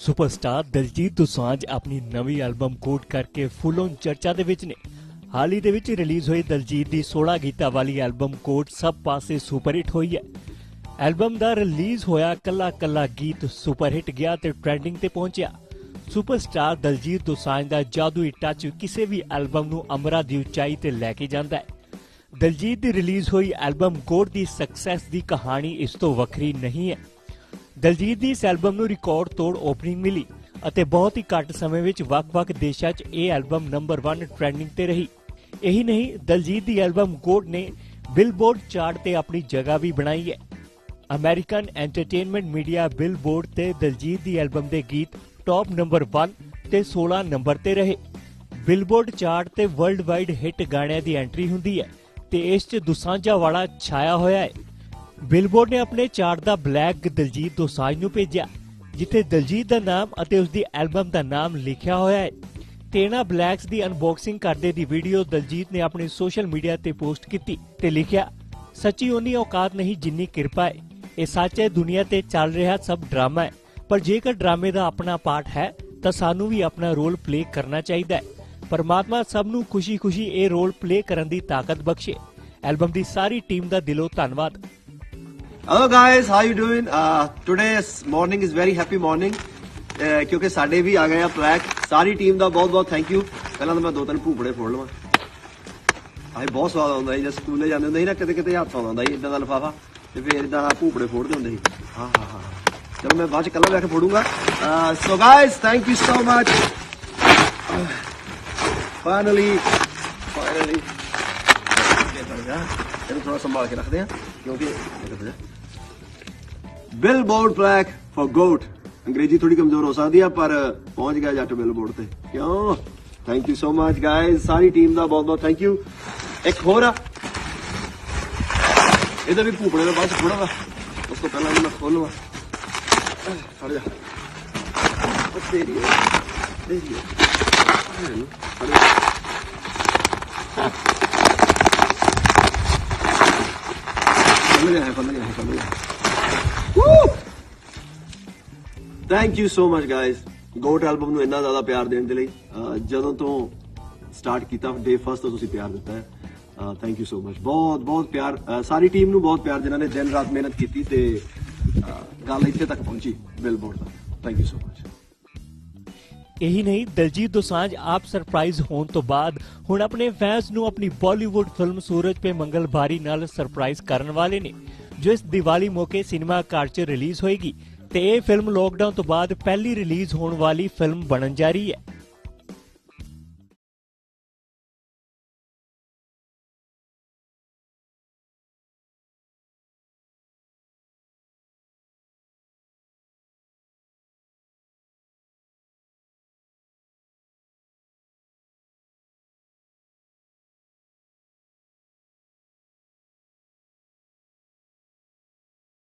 Superstar Diljit Dosanjh ਆਪਣੀ ਨਵੀਂ album ਕੋਟ ਕਰਕੇ ਫੁੱਲ ਔਨ ਚਰਚਾ ਦੇ ਵਿੱਚ ਨੇ। ਹਾਲ ਹੀ ਦੇ ਵਿੱਚ ਰਿਲੀਜ਼ ਹੋਈ ਦਲਜੀਤ ਦੀ 16 ਗੀਤਾਂ ਵਾਲੀ ਐਲਬਮ ਕੋਟ ਸਭ ਪਾਸੇ ਸੁਪਰ ਹਿੱਟ ਹੋਈ ਹੈ। ਐਲਬਮ ਦਾ ਰਿਲੀਜ਼ ਹੋਇਆ ਕੱਲਾ ਕੱਲਾ ਗੀਤ ਸੁਪਰ ਹਿੱਟ ਗਿਆ ਤੇ ਟ੍ਰੈਂਡਿੰਗ ਤੇ ਪਹੁੰਚਿਆ। ਸੁਪਰਸਟਾਰ ਦਲਜੀਤ ਦੋਸਾਂਝ ਦਾ ਜਾਦੂਈ ਟੱਚ ਕਿਸੇ ਵੀ ਐਲਬਮ ਨੂੰ ਅਮਰਾ ਦੀ ਉਚਾਈ ਤੇ ਲੈ ਕੇ ਜਾਂਦਾ ਹੈ। ਦਲਜੀਤ ਦੀ ਰਿਲੀਜ਼ ਹੋਈ ਐਲਬਮ ਕੋਡ ਦੀ ਸਕਸੈਸ ਦੀ ਕਹਾਣੀ ਇਸ ਤੋਂ ਵੱਖਰੀ ਨਹੀਂ ਹੈ। ਦਲਜੀਤ ਦੀ ਇਸ ਐਲਬਮ ਨੂੰ ਰਿਕਾਰਡ ਤੋੜ ਓਪਨਿੰਗ ਮਿਲੀ ਅਤੇ ਬਹੁਤ ਹੀ ਘੱਟ ਸਮੇਂ ਵਿੱਚ ਵੱਖ-ਵੱਖ ਦੇਸ਼ਾਂ 'ਚ ਇਹ ਐਲਬਮ ਨੰਬਰ 1 ਟ੍ਰੈਂਡਿੰਗ ਤੇ ਰਹੀ। ਇਹੀ ਨਹੀਂ, ਦਲਜੀਤ ਦੀ ਐਲਬਮ ਕੋਡ ਨੇ ਬਿਲਬੋਰਡ ਚਾਰਟ ਤੇ ਆਪਣੀ ਜਗ੍ਹਾ ਵੀ ਬਣਾਈ ਹੈ। ਅਮਰੀਕਨ ਐਂਟਰਟੇਨਮੈਂਟ ਮੀਡੀਆ ਬਿਲਬੋਰਡ ਤੇ ਦਲਜੀਤ ਦੀ ਐਲਬਮ ਦੇ ਗੀਤ ਟੌਪ ਨੰਬਰ 1 ਤੇ 16 ਨੰਬਰ ਤੇ ਰਹੇ। ਬਿਲਬੋਰਡ ਚਾਰਟ ਤੇ ਵਰਲਡ ਵਾਈਡ ਹਿੱਟ ਗਾਣਿਆਂ ਦੀ ਐਂਟਰੀ ਹੁੰਦੀ ਹੈ ਤੇ ਇਸ 'ਚ ਦੁਸਾਂਝਾ ਵਾਲਾ ਛਾਇਆ ਹੋਇਆ ਹੈ। ਬਿਲਬੋਰਡ ਨੇ ਆਪਣੇ ਚਾਰਟ ਦਾ ਬਲੈਕ ਦਲਜੀਤ ਦੋਸਾਂਝ ਨੂੰ ਭੇਜਿਆ, ਜਿੱਥੇ ਦਲਜੀਤ ਦਾ ਨਾਮ ਅਤੇ ਉਸ ਦੀ ਐਲਬਮ ਦਾ ਨਾਮ ਲਿਖਿਆ ਹੋਇਆ ਹੈ। ਟੇਨਾ ਬਲੈਕਸ ਦੀ ਅਨਬਾਕਸਿੰਗ ਕਰਦੇ ਦੀ ਵੀਡੀਓ ਦਲਜੀਤ ਨੇ ਆਪਣੇ ਸੋਸ਼ਲ ਮੀਡੀਆ ਤੇ ਪੋਸਟ ਕੀਤੀ ਤੇ ਲਿਖਿਆ, ਸੱਚੀ ਉਨੀ ਔਕਾਤ ਨਹੀਂ ਜਿੰਨੀ ਕਿਰਪਾ ਹੈ ਇਹ ਸੱਚ ਹੈ, ਦੁਨੀਆ ਤੇ ਚੱਲ ਰਿਹਾ ਸਭ ਡਰਾਮਾ ਹੈ ਪਰ ਜੇਕਰ ਡਰਾਮੇ ਦਾ ਆਪਣਾ ਪਾਰਟ ਹੈ, ਤਾਂ ਸਾਨੂੰ ਵੀ ਆਪਣਾ ਰੋਲ ਪਲੇ ਕਰਨਾ ਚਾਹੀਦਾ ਹੈ ਪਰਮਾਤਮਾ ਸਭ ਨੂੰ ਖੁਸ਼ੀ-ਖੁਸ਼ੀ ਇਹ ਰੋਲ ਪਲੇ ਕਰਨ ਦੀ ਤਾਕਤ ਬਖਸ਼ੇ। ਐਲਬਮ ਦੀ ਸਾਰੀ ਟੀਮ ਦਾ ਦਿਲੋਂ ਧੰਨਵਾਦ। Hello guys, how you doing? Uh, today's morning is very happy morning. Uh, ਕਿਉਂਕਿ ਸਾਡੇ ਵੀ ਆ ਗਏ ਆ ਪਲੈਕ ਸਾਰੀ ਟੀਮ ਦਾ ਬਹੁਤ ਬਹੁਤ ਥੈਂਕ ਯੂ ਪਹਿਲਾਂ ਤਾਂ ਮੈਂ ਦੋ ਤਿੰਨ ਭੂਪੜੇ ਫੋੜ ਲਵਾਂ ਆਏ ਬਹੁਤ ਸਵਾਦ ਆਉਂਦਾ ਸੀ ਜਦ ਸਕੂਲੇ ਜਾਂਦੇ ਹੁੰਦੇ ਸੀ ਨਾ ਕਿਤੇ ਕਿਤੇ ਹੱਥ ਆਉਂਦਾ ਹੁੰਦਾ ਸੀ ਇਦਾਂ ਦਾ ਲਫਾਫਾ ਤੇ ਫੇਰ ਇਦਾਂ ਭੂਪੜੇ ਫੋੜਦੇ ਹੁੰਦੇ ਸੀ ਹਾਂ ਹਾਂ ਹਾਂ ਚਲੋ ਮੈਂ ਬਾਅਦ ਚ ਕੱਲਾ ਬੈਠ ਕੇ ਫੋੜੂੰਗਾ so guys thank you so much finally finally ਇਹਨੂੰ ਥੋੜਾ ਸੰਭਾਲ ਕੇ ਰੱਖਦੇ ਆ ਕਿਉਂਕਿ ਬਿਲਬੋਰਡ ਬਲੈਕ ਫॉर ਗੋਟ ਅੰਗਰੇਜ਼ੀ ਥੋੜੀ ਕਮਜ਼ੋਰ ਹੋ ਸਕਦੀ ਆ ਪਰ ਪਹੁੰਚ ਗਿਆ ਜੱਟ ਬਿਲਬੋਰਡ ਤੇ। ਕਿਉਂ? Thank you so much guys sorry team ਦਾ ਬਹੁਤ ਬਹੁਤ ਥੈਂਕ ਯੂ ਇੱਕ ਹੋਰ ਆ। ਇਹਦਾ ਵੀ ਭੂਪੜੇ ਦਾ ਬਾਅਦ ਥੋੜਾ ਵਾ। ਉਸ ਤੋਂ ਪਹਿਲਾਂ ਇਹਨੂੰ ਮੈਂ ਖੋਲਵਾ ਫੜ ਜਾ। ਉਹ ਤੇਰੀ ਹੈ, ਤੇਰੀ ਹੈ। ਫੜ ਜਾ। ਫੜ ਗਿਆ ਹੈ ਫੜ ਗਿਆ ਹੈ thank you so much guys GOAT album ਨੂੰ ਇੰਨਾ ਜ਼ਿਆਦਾ ਪਿਆਰ ਦੇਣ ਦੇ ਲਈ ਜਦੋਂ ਤੋਂ ਸਟਾਰਟ ਕੀਤਾ ਡੇ ਫਸਟ ਤੋਂ ਤੁਸੀਂ ਪਿਆਰ ਦਿੱਤਾ ਹੈ। ਥੈਂਕ ਯੂ ਸੋ ਮਚ ਬਹੁਤ ਬਹੁਤ ਪਿਆਰ ਸਾਰੀ ਟੀਮ ਨੂੰ ਬਹੁਤ ਪਿਆਰ ਜਿਨ੍ਹਾਂ ਨੇ ਦਿਨ ਰਾਤ ਮਿਹਨਤ ਕੀਤੀ ਤੇ, ਅਹ, ਗੱਲ ਇੱਥੇ ਤੱਕ ਪਹੁੰਚੀ ਬਿਲਬੋਰਡ ਦਾ ਥੈਂਕ ਯੂ ਸੋ ਮਚ ਇਹੀ ਨਹੀਂ, ਦਲਜੀਤ ਦੋਸਾਂਝ ਆਪ ਸਰਪ੍ਰਾਈਜ਼ ਹੋਣ ਤੋਂ ਬਾਅਦ ਹੁਣ ਆਪਣੇ ਫੈਨਸ ਨੂੰ ਆਪਣੀ ਬਾਲੀਵੁੱਡ ਫਿਲਮ ਸੂਰਜ ਪੇ ਮੰਗਲ ਬਾਰੀ ਨਾਲ ਸਰਪ੍ਰਾਈਜ਼ ਕਰਨ ਵਾਲੇ ਨੇ, ਜੋ ਇਸ ਦੀਵਾਲੀ ਮੌਕੇ ਸਿਨੇਮਾ ਘਰ 'ਚ ਰਿਲੀਜ਼ ਹੋਏਗੀ ਤੇ ਇਹ ਫਿਲਮ ਲੋਕਡਾਊਨ ਤੋਂ ਬਾਅਦ ਪਹਿਲੀ ਰਿਲੀਜ਼ ਹੋਣ ਵਾਲੀ ਫਿਲਮ ਬਣਨ ਜਾ ਰਹੀ ਹੈ।